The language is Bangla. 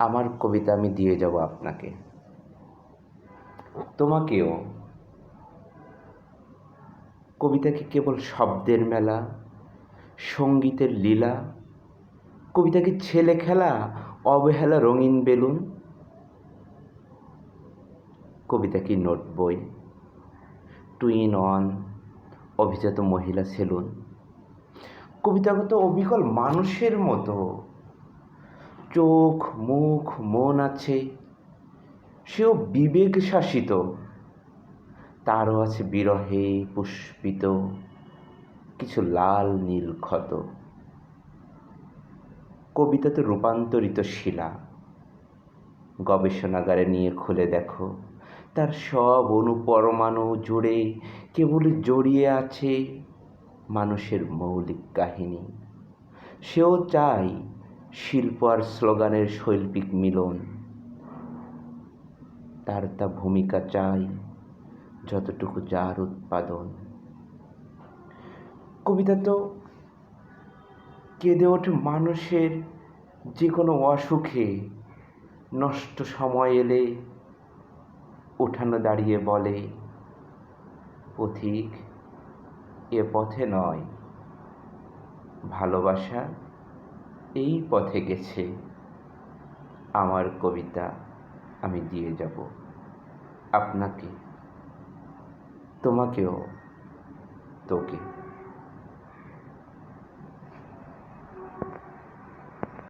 আমার কবিতা আমি দিয়ে যাব আপনাকে। তোমাকেও। কবিতা কি কেবল শব্দের মেলা? সঙ্গীতের লীলা? কবিতা কি ছেলে খেলা? অবহেলা রঙিন বেলুন? কবিতা কি নোট বই? টুইন অন অভিজাত মহিলা সেলুন? কবিতাগত অবিকল মানুষের মতো। চোখ, মুখ, মন আছে, সেও বিবেক শাসিত তারও আছে বিরহে পুষ্পিত, কিছু লাল নীল ক্ষত। কবিতাতে রূপান্তরিত শিলা, গবেষণাগারে নিয়ে খুলে দেখো। তার সব অনুপরমাণু জুড়ে কেবল জড়িয়ে আছে মানুষের মৌলিক কাহিনী। সেও চায় শিল্প আর স্লোগানের শৈল্পিক মিলন। তার তা ভূমিকা চাই যতটুকু যার উৎপাদন। কবিতা তো কেঁদে ওঠে মানুষের যে কোনো অসুখে। নষ্ট সময় এলে উঠানো দাঁড়িয়ে বলে, পথিক, এ পথে নয়। ভালোবাসা এই পথে গেছে আমার কবিতা আমি দিয়ে যাব। আপনাকে তোমাকেও তোকে।